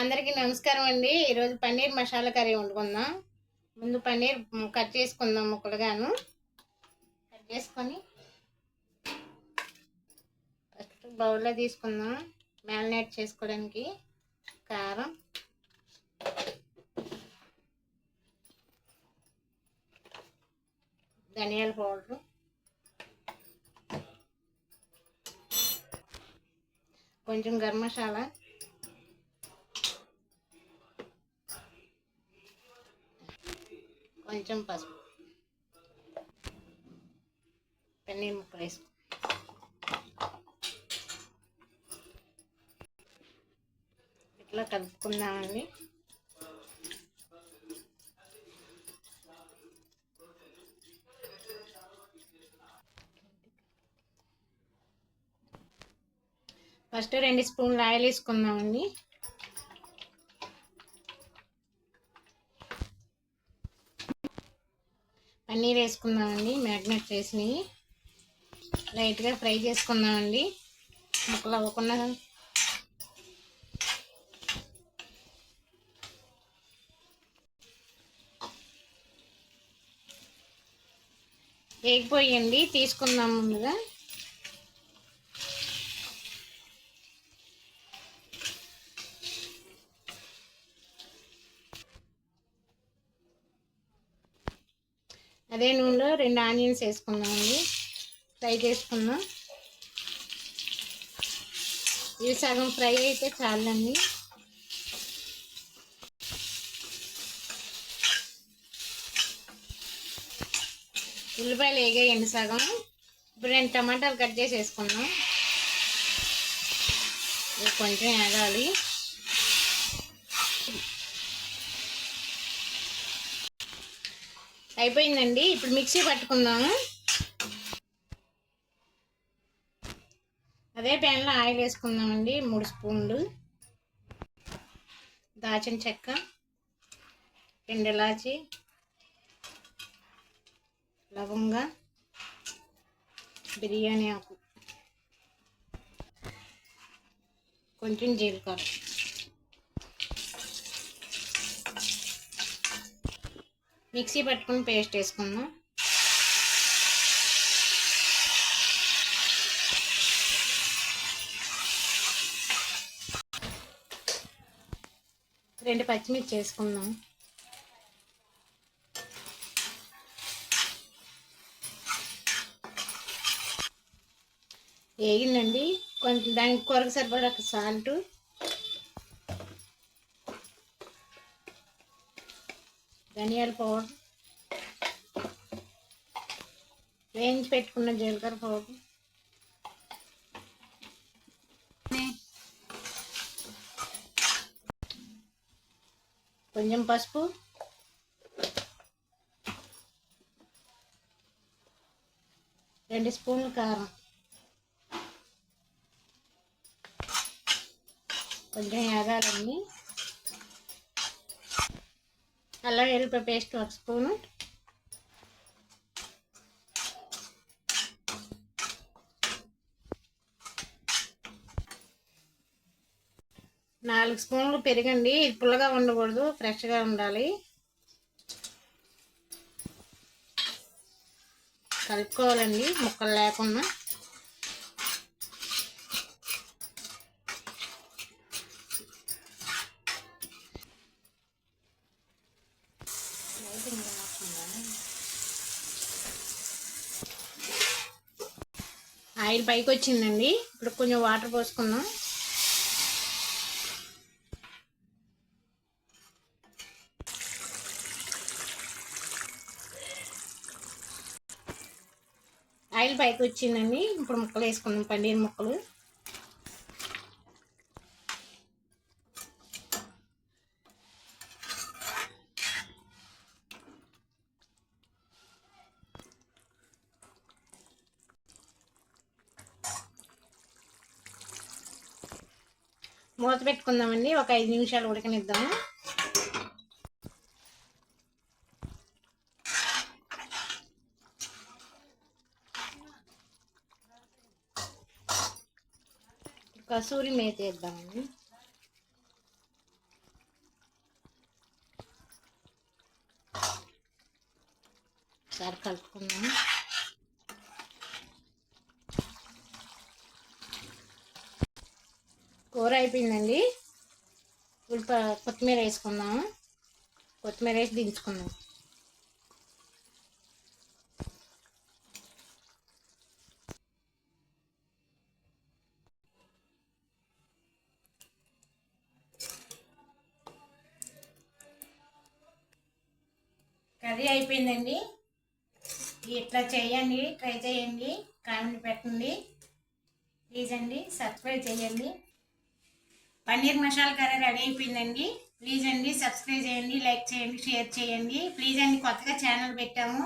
అందరికీ నమస్కారం అండి. ఈరోజు పన్నీర్ మసాలా కర్రీ వండుకుందాం. ముందు పన్నీర్ కట్ చేసుకుందాం ముక్కలుగాను. కట్ చేసుకొని ఫస్ట్ బౌల్లో తీసుకుందాం. మ్యారినేట్ చేసుకోవడానికి కారం. ధనియాల పౌడరు. కొంచెం గరం మసాలా. కొంచెం పసుపు. పన్నీర్ ముక్కలు వేసుకో. ఇట్లా కలుపుకుందామండి. ఫస్ట్ రెండు స్పూన్లు ఆయిల్ వేసుకుందామండి. పన్నీర్ వేసుకుందామండి మ్యాగ్నెట్ చేసినవి. లైట్గా ఫ్రై చేసుకుందామండి. ముక్కలు అవ్వకుండా వేగిపోయండి తీసుకుందాం ముందుగా. అదే నూనెలో రెండు ఆనియన్స్ వేసుకుందామండి. ఫ్రై చేసుకుందాం. ఇవి సగం ఫ్రై అయితే చాలండి. ఉల్లిపాయలు వేగేయండి సగం. ఇప్పుడు రెండు టమాటాలు కట్ చేసి వేసుకున్నాం కొంచెం వేగాలి. అయిపోయిందండి. ఇప్పుడు మిక్సీ పట్టుకుందాము. అదే ప్యాన్లో ఆయిల్ వేసుకుందామండి మూడు స్పూన్లు. దాచిన చెక్క రెండు ఇలాచి లవంగ బిర్యానీ ఆకు. కొంచెం జీలకర్ర. మిక్సీ పట్టుకుని పేస్ట్ వేసుకుందాం. రెండు పచ్చిమిర్చి వేసుకుందాం. వేగిందండి. కొంచెం దానికి కూరకు సరిపడా సాల్ట్. ధనియాల పౌడర్ వేయించి పెట్టుకున్న జీలకర్ర పౌడర్. కొంచెం పసుపు. రెండు స్పూన్లు కారం. కొంచెం యాగాలన్నీ. అల్లం ఎల్లిపాయ పేస్ట్ ఒక స్పూను నాలుగు స్పూన్లు పెరగండి. ఇది పుల్లగా ఉండకూడదు ఫ్రెష్గా ఉండాలి. కలుపుకోవాలండి ముక్కలు లేకుండా. ఆయిల్ పైకి వచ్చిందండి ఇప్పుడు కొంచెం వాటర్ పోసుకుందాం. ఆయిల్ పైకి వచ్చిందండి ఇప్పుడు ముక్కలు వేసుకుందాం పన్నీర్ ముక్కలు. మూత పెట్టుకుందామండి. ఒక ఐదు నిమిషాలు ఉడకనిద్దాము. కసూరి మేత వేద్దామండి. సరే కలుపుకుందాము. కూర అయిపోయిందండి. ఉల్లిప కొత్తిమీర వేసుకుందాము. కొత్తిమీర వేసి దించుకుందాం. కర్రీ అయిపోయిందండి. ఇట్లా చేయండి ట్రై చేయండి. కామెంట్ పెట్టండి. ప్లీజ్ అండి సబ్స్క్రైబ్ చేయండి. పన్నీర్ మసాలా కర్రీ రెడీ అయిపోయిందండి. ప్లీజ్ అండి సబ్స్క్రైబ్ చేయండి లైక్ చేయండి షేర్ చేయండి. ప్లీజ్ అండి కొత్తగా ఛానల్ పెట్టాము.